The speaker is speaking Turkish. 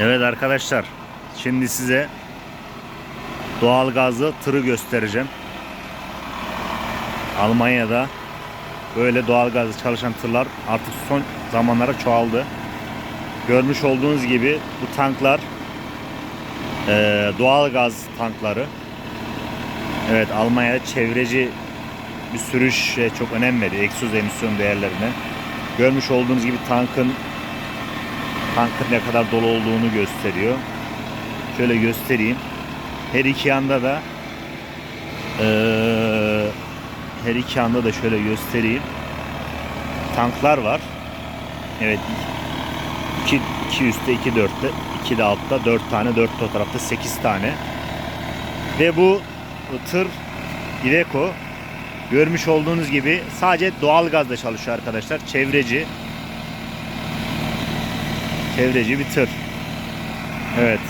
Evet arkadaşlar. Şimdi size doğalgazlı tırı göstereceğim. Almanya'da böyle doğalgazlı çalışan tırlar artık son zamanlara çoğaldı. Görmüş olduğunuz gibi bu tanklar eee doğalgaz tankları. Evet Almanya çevreci bir sürüşe çok önem veriyor. Egzoz emisyon değerlerine. Görmüş olduğunuz gibi tankın tankın ne kadar dolu olduğunu gösteriyor. Şöyle göstereyim. Her iki yanda da eee, her iki yanda da şöyle göstereyim. Tanklar var. Evet. 2 2 üstte 2 dörtte 2 de altta 4 tane 4 de o tarafta 8 tane. Ve bu tır Iveco görmüş olduğunuz gibi sadece doğal gazla çalışıyor arkadaşlar. Çevreci çevreci bir tır. Evet.